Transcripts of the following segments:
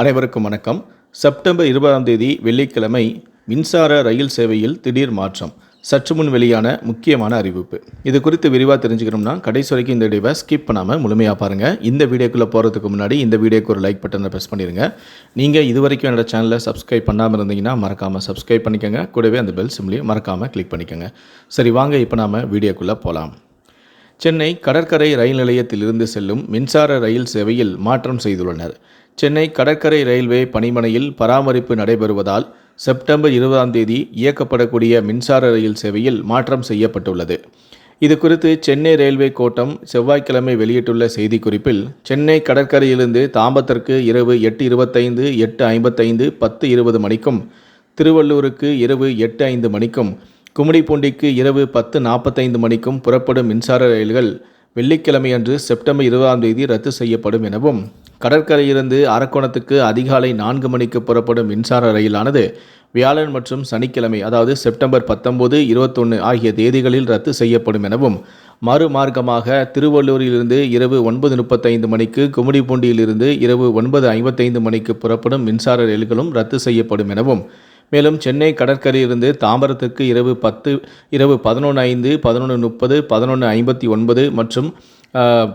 அனைவருக்கும் வணக்கம். செப்டம்பர் இருபதாம் தேதி வெள்ளிக்கிழமை மின்சார ரயில் சேவையில் திடீர் மாற்றம். சற்று முன் வெளியான முக்கியமான அறிவிப்பு. இது குறித்து விரிவாக தெரிஞ்சுக்கணும்னா கடைசி வரைக்கும் இந்த வீடியோவை ஸ்கிப் பண்ணாமல் முழுமையாக பாருங்கள் இந்த வீடியோக்குள்ளே போகிறதுக்கு முன்னாடி இந்த வீடியோக்கு ஒரு லைக் பட்டனை ப்ரெஸ் பண்ணிடுங்க நீங்கள் இது வரைக்கும் என்னோடய சேனலை சப்ஸ்கிரைப் பண்ணாமல் இருந்தீங்கன்னா மறக்காமல் சப்ஸ்கிரைப் பண்ணிக்கோங்க. கூடவே அந்த பெல் சிம்லையும் மறக்காமல் கிளிக் பண்ணிக்கோங்க. சரி வாங்க இப்போ நாம் வீடியோக்குள்ளே போகலாம் சென்னை கடற்கரை ரயில் நிலையத்திலிருந்து செல்லும் மின்சார ரயில் சேவையில் மாற்றம் செய்துள்ளனர். சென்னை கடற்கரை ரயில்வே பணிமனையில் பராமரிப்பு நடைபெறுவதால் செப்டம்பர் இருபதாம் தேதி இயக்கப்படக்கூடிய மின்சார ரயில் சேவையில் மாற்றம் செய்யப்பட்டுள்ளது. இது குறித்து சென்னை ரயில்வே கோட்டம் செவ்வாய்க்கிழமை வெளியிட்டுள்ள செய்திக்குறிப்பில் சென்னை கடற்கரையிலிருந்து தாம்பத்திற்கு இரவு எட்டு இருபத்தைந்து எட்டு ஐம்பத்தைந்து பத்து இருபது மணிக்கும் திருவள்ளூருக்கு இரவு எட்டு ஐந்து மணிக்கும் கும்மிடிப்பூண்டிக்கு இரவு பத்து நாற்பத்தைந்து மணிக்கும் புறப்படும் மின்சார ரயில்கள் வெள்ளிக்கிழமையன்று செப்டம்பர் இருபதாம் தேதி ரத்து செய்யப்படும் எனவும் கடற்கரையிலிருந்து அரக்கோணத்துக்கு அதிகாலை நான்கு மணிக்கு புறப்படும் மின்சார ரயிலானது வியாழன் மற்றும் சனிக்கிழமை அதாவது செப்டம்பர் பத்தொன்பது இருபத்தொன்று ஆகிய தேதிகளில் ரத்து செய்யப்படும் எனவும் மறுமார்க்கமாக திருவள்ளூரிலிருந்து இரவு ஒன்பது முப்பத்தைந்து மணிக்கு கும்மிடிப்பூண்டியிலிருந்து இரவு ஒன்பது ஐம்பத்தைந்து மணிக்கு புறப்படும் மின்சார ரயில்களும் ரத்து செய்யப்படும் எனவும் மேலும் சென்னை கடற்கரையிலிருந்து தாம்பரத்துக்கு இரவு பத்து இரவு பதினொன்று ஐந்து பதினொன்று முப்பது பதினொன்று ஐம்பத்தி ஒன்பது மற்றும்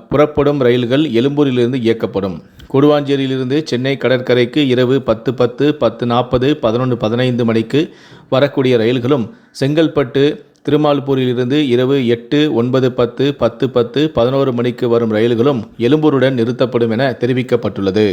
புறப்படும் ரயில்கள் எழும்பூரிலிருந்து இயக்கப்படும். கொடுவாஞ்சேரியிலிருந்து சென்னை கடற்கரைக்கு இரவு பத்து பத்து பத்து நாற்பது பதினொன்று பதினைந்து மணிக்கு வரக்கூடிய ரயில்களும் செங்கல்பட்டு திருமால்பூரிலிருந்து இரவு எட்டு ஒன்பது பத்து பத்து பத்து பதினோரு மணிக்கு வரும் ரயில்களும் எழும்பூருடன் நிறுத்தப்படும் என தெரிவிக்கப்பட்டுள்ளது.